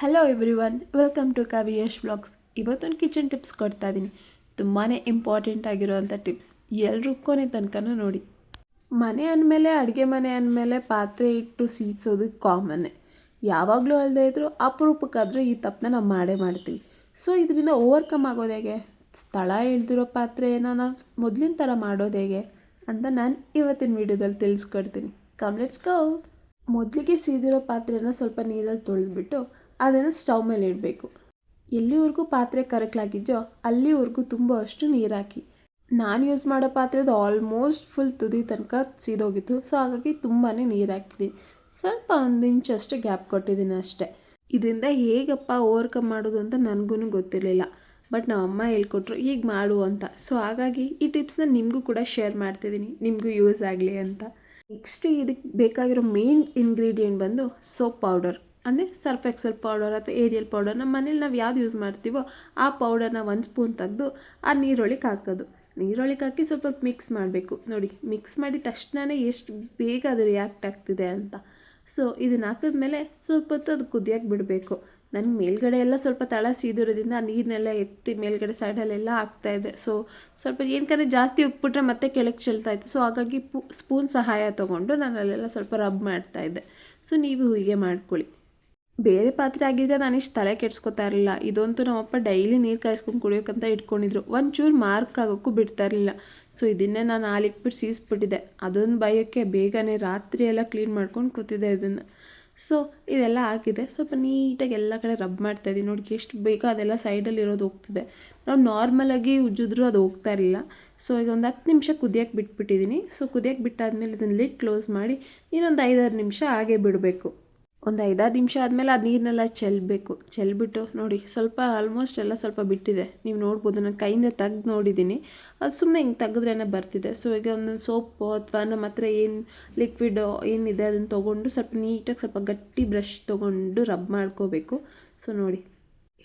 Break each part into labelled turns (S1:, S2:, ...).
S1: Hello everyone welcome to Kavi Yash blogs ಇವತ್ತೊಂದು kitchen tips ಕೊಡ್ತಾ ಇದ್ದೀನಿ ತುಂಬಾ ಇಂಪಾರ್ಟೆಂಟ್ ಆಗಿರೋವಂಥ ಟಿಪ್ಸ್ ಎಲ್ಲರೂ ಕೊನೆ ತನಕನೂ ನೋಡಿ. ಮನೆ ಅಂದಮೇಲೆ, ಅಡುಗೆ ಮನೆ ಅಂದಮೇಲೆ ಪಾತ್ರೆ ಇಟ್ಟು ಸೀಸೋದು ಕಾಮನ್ನೇ ಯಾವಾಗಲೂ ಅಲ್ಲದೆ ಇದ್ದರೂ ಅಪರೂಪಕ್ಕಾದರೂ ಈ ತಪ್ಪನ್ನ ನಾವು ಮಾಡೇ ಮಾಡ್ತೀವಿ. ಸೊ ಇದರಿಂದ ಓವರ್ಕಮ್ ಆಗೋದು ಹೇಗೆ? ಸ್ಥಳ ಇಳ್ದಿರೋ ಪಾತ್ರೆನ ನಾವು ಮೊದಲಿನ ಥರ ಮಾಡೋದು ಹೇಗೆ? ಅಂತ ನಾನು ಇವತ್ತಿನ ವಿಡಿಯೋದಲ್ಲಿ ತಿಳಿಸ್ಕೊಡ್ತೀನಿ. ಕಮ್ಲೆಟ್ಸ್ ಗೋ ಮೊದಲಿಗೆ ಸೀದಿರೋ ಪಾತ್ರೆಯನ್ನು ಸ್ವಲ್ಪ ನೀರಲ್ಲಿ ತೊಳೆದ್ಬಿಟ್ಟು ಅದನ್ನು ಸ್ಟವ್ ಮೇಲೆ ಇಡಬೇಕು. ಎಲ್ಲಿವರೆಗೂ ಪಾತ್ರೆ ಕರಕಲಾಗಿದೆಯೋ ಅಲ್ಲಿವರೆಗೂ ತುಂಬ ಅಷ್ಟು ನೀರು ಹಾಕಿ ನಾನು ಯೂಸ್ ಮಾಡೋ ಪಾತ್ರೆದು ಆಲ್ಮೋಸ್ಟ್ ಫುಲ್ ತುದಿ ತನಕ ಸೀದೋಗಿತ್ತು. ಸೊ, ಹಾಗಾಗಿ ತುಂಬಾ ನೀರು ಹಾಕ್ತಿದ್ದೀನಿ ಸ್ವಲ್ಪ ಒಂದು ಇಂಚಷ್ಟು ಗ್ಯಾಪ್ ಕೊಟ್ಟಿದ್ದೀನಿ ಅಷ್ಟೇ. ಇದರಿಂದ ಹೇಗಪ್ಪ ಓವರ್ಕಮ್ ಮಾಡೋದು ಅಂತ ನನಗೂ ಗೊತ್ತಿರಲಿಲ್ಲ. ಬಟ್ ನಮ್ಮ ಅಮ್ಮ ಹೇಳ್ಕೊಟ್ರು, ಹೀಗೆ ಮಾಡು ಅಂತ. ಸೊ, ಹಾಗಾಗಿ ಈ ಟಿಪ್ಸ್ನ ನಿಮಗೂ ಕೂಡ ಶೇರ್ ಮಾಡ್ತಿದ್ದೀನಿ ನಿಮಗೂ ಯೂಸ್ ಆಗಲಿ ಅಂತ. ನೆಕ್ಸ್ಟ್ ಇದಕ್ಕೆ ಬೇಕಾಗಿರೋ ಮೇನ್ ಇಂಗ್ರೀಡಿಯೆಂಟ್ ಬಂದು ಸೋಪ್ ಪೌಡರ್. ಅಂದರೆ ಸರ್ಫ್ ಎಕ್ಸಲ್ ಪೌಡರ್ ಅಥವಾ ಏರಿಯಲ್ ಪೌಡರ್, ನಮ್ಮ ಮನೇಲಿ ನಾವು ಯಾವ್ದು ಯೂಸ್ ಮಾಡ್ತೀವೋ ಆ ಪೌಡರ್ನ ಒಂದು ಸ್ಪೂನ್ ತೆಗೆದು ಆ ನೀರೊಳಗೆ ಹಾಕೋದು. ನೀರೊಳಗೆ ಹಾಕಿ ಸ್ವಲ್ಪ ಮಿಕ್ಸ್ ಮಾಡಬೇಕು. ನೋಡಿ ಮಿಕ್ಸ್ ಮಾಡಿದ ತಕ್ಷಣವೇ ಎಷ್ಟು ಬೇಗ ಅದು ರಿಯಾಕ್ಟ್ ಆಗ್ತಿದೆ ಅಂತ. ಸೊ ಇದನ್ನು ಹಾಕಿದ್ಮೇಲೆ ಸ್ವಲ್ಪ ಹೊತ್ತು ಅದು ಕುದಿಯೋಕೆ ಬಿಡಬೇಕು. ನನ್ನ ಮೇಲ್ಗಡೆ ಎಲ್ಲ ಸ್ವಲ್ಪ ತಳ ಸೀದಿರೋದ್ರಿಂದ ಆ ನೀರನ್ನೆಲ್ಲ ಎತ್ತಿ ಮೇಲ್ಗಡೆ ಸೈಡಲ್ಲೆಲ್ಲ ಆಗ್ತಾಯಿದೆ ಸೊ ಸ್ವಲ್ಪ ಏನ್ಕಂದ್ರೆ ಜಾಸ್ತಿ ಉಪ್ಪಿಟ್ರೆ ಮತ್ತೆ ಕೆಳಗೆ ಚೆಲ್ತಾ ಇತ್ತು. ಸೊ ಹಾಗಾಗಿ ಸ್ಪೂನ್ ಸಹಾಯ ತೊಗೊಂಡು ನಾನು ಅಲ್ಲೆಲ್ಲ ಸ್ವಲ್ಪ ರಬ್ ಮಾಡ್ತಾಯಿದ್ದೆ ಸೊ ನೀವು ಹೀಗೆ ಮಾಡ್ಕೊಳ್ಳಿ. ಬೇರೆ ಪಾತ್ರೆ ಆಗಿದ್ದರೆ ನಾನು ಇಷ್ಟು ತಲೆ ಕೆಡ್ಸ್ಕೊತಾ ಇರಲಿಲ್ಲ. ಇದಂತೂ ನಮ್ಮಪ್ಪ ಡೈಲಿ ನೀರು ಕಾಯಿಸ್ಕೊಂಡು ಕುಡಿಯೋಕ್ಕಂತ ಇಟ್ಕೊಂಡಿದ್ರು. ಒಂಚೂರು ಮಾರ್ಕ್ ಆಗೋಕ್ಕೂ ಬಿಡ್ತಾ ಇರಲಿಲ್ಲ. ಸೊ ಇದನ್ನೇ ನಾನು ಹಾಲಿಕ್ಬಿಟ್ಟು ಸೀಸ್ಬಿಟ್ಟಿದ್ದೆ. ಅದೊಂದು ಭಯಕ್ಕೆ ಬೇಗನೆ ರಾತ್ರಿ ಎಲ್ಲ ಕ್ಲೀನ್ ಮಾಡ್ಕೊಂಡು ಕೂತಿದ್ದೆ ಇದನ್ನು. ಸೊ ಇದೆಲ್ಲ ಹಾಕಿದೆ ಸ್ವಲ್ಪ ನೀಟಾಗಿ ಎಲ್ಲ ಕಡೆ ರಬ್ ಮಾಡ್ತಾಯಿದ್ದೀನಿ ನೋಡಿ ಎಷ್ಟು ಬೇಗ ಅದೆಲ್ಲ ಸೈಡಲ್ಲಿ ಇರೋದು ಹೋಗ್ತಿದೆ. ನಾವು ನಾರ್ಮಲಾಗಿ ಉಜ್ಜಿದ್ರೂ ಅದು ಹೋಗ್ತಾ ಇರಲಿಲ್ಲ. ಸೊ ಈಗ ಒಂದು ಹತ್ತು ನಿಮಿಷ ಕುದಿಯೋಕ್ಕೆ ಬಿಟ್ಬಿಟ್ಟಿದ್ದೀನಿ ಸೊ ಕುದಿಯೋಕ್ಕೆ ಬಿಟ್ಟಾದ್ಮೇಲೆ ಇದನ್ನು ಲಿಟ್ ಕ್ಲೋಸ್ ಮಾಡಿ ಇನ್ನೊಂದು ಐದಾರು ನಿಮಿಷ ಹಾಗೆ ಬಿಡಬೇಕು. ಒಂದು ಐದಾರು ನಿಮಿಷ ಆದಮೇಲೆ ಆ ನೀರನ್ನೆಲ್ಲ ಚೆಲ್ಲಬೇಕು ಚೆಲ್ಬಿಟ್ಟು ನೋಡಿ, ಸ್ವಲ್ಪ ಆಲ್ಮೋಸ್ಟ್ ಎಲ್ಲ ಸ್ವಲ್ಪ ಬಿಟ್ಟಿದೆ. ನೀವು ನೋಡ್ಬೋದು, ನಾನು ಕೈಯಿಂದ ತೆಗ್ದು ನೋಡಿದ್ದೀನಿ. ಅದು ಸುಮ್ಮನೆ ಹಿಂಗೆ ತೆಗೆದ್ರೇನೆ ಬರ್ತಿದೆ. ಸೊ ಈಗ ಒಂದೊಂದು ಸೋಪು ಅಥವಾ ನಮ್ಮ ಹತ್ರ ಏನು ಲಿಕ್ವಿಡ್ ಏನಿದೆ ಅದನ್ನು ತೊಗೊಂಡು ಸ್ವಲ್ಪ ನೀಟಾಗಿ ಸ್ವಲ್ಪ ಗಟ್ಟಿ ಬ್ರಷ್ ತೊಗೊಂಡು ರಬ್ ಮಾಡ್ಕೋಬೇಕು. ಸೊ ನೋಡಿ,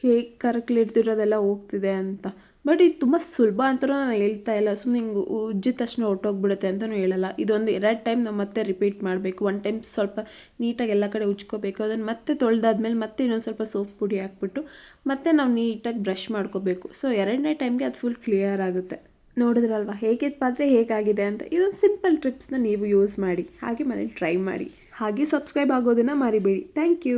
S1: ಹೇಗೆ ಕರಕ್ಲಿಡ್ದಿರೋದೆಲ್ಲ ಹೋಗ್ತಿದೆ ಅಂತ. ಬಟ್ ಇದು ತುಂಬ ಸುಲಭ ಅಂತಲೂ ನಾನು ಹೇಳ್ತಾ ಇಲ್ಲ. ಸುಮ್ಮನೆ ಹಿಂಗೆ ಉಜ್ಜಿದ ತಕ್ಷಣ ಹೊಟ್ಟೋಗ್ಬಿಡುತ್ತೆ ಅಂತಲೂ ಹೇಳಲ್ಲ. ಇದೊಂದು ಎರಡು ಟೈಮ್ ನಾವು ಮತ್ತೆ ರಿಪೀಟ್ ಮಾಡಬೇಕು. ಒನ್ ಟೈಮ್ ಸ್ವಲ್ಪ ನೀಟಾಗಿ ಎಲ್ಲ ಕಡೆ ಉಜ್ಕೋಬೇಕು. ಅದನ್ನು ಮತ್ತೆ ತೊಳೆದಾದ್ಮೇಲೆ ಮತ್ತೆ ಇನ್ನೊಂದು ಸ್ವಲ್ಪ ಸೋಪ್ ಪುಡಿ ಹಾಕ್ಬಿಟ್ಟು ಮತ್ತೆ ನಾವು ನೀಟಾಗಿ ಬ್ರಷ್ ಮಾಡ್ಕೋಬೇಕು. ಸೊ ಎರಡನೇ ಟೈಮ್ಗೆ ಅದು ಫುಲ್ ಕ್ಲಿಯರ್ ಆಗುತ್ತೆ. ನೋಡಿದ್ರಲ್ವ? ಹೇಗೆ ಪಾತ್ರೆ ಹೇಗಾಗಿದೆ ಅಂತ? ಇದೊಂದು ಸಿಂಪಲ್ ಟ್ರಿಪ್ಸ್ನ ನೀವು ಯೂಸ್ ಮಾಡಿ. ಹಾಗೆ ಮನೇಲಿ ಟ್ರೈ ಮಾಡಿ. ಹಾಗೆ ಸಬ್ಸ್ಕ್ರೈಬ್ ಆಗೋದನ್ನು ಮರಿಬೇಡಿ. Thank you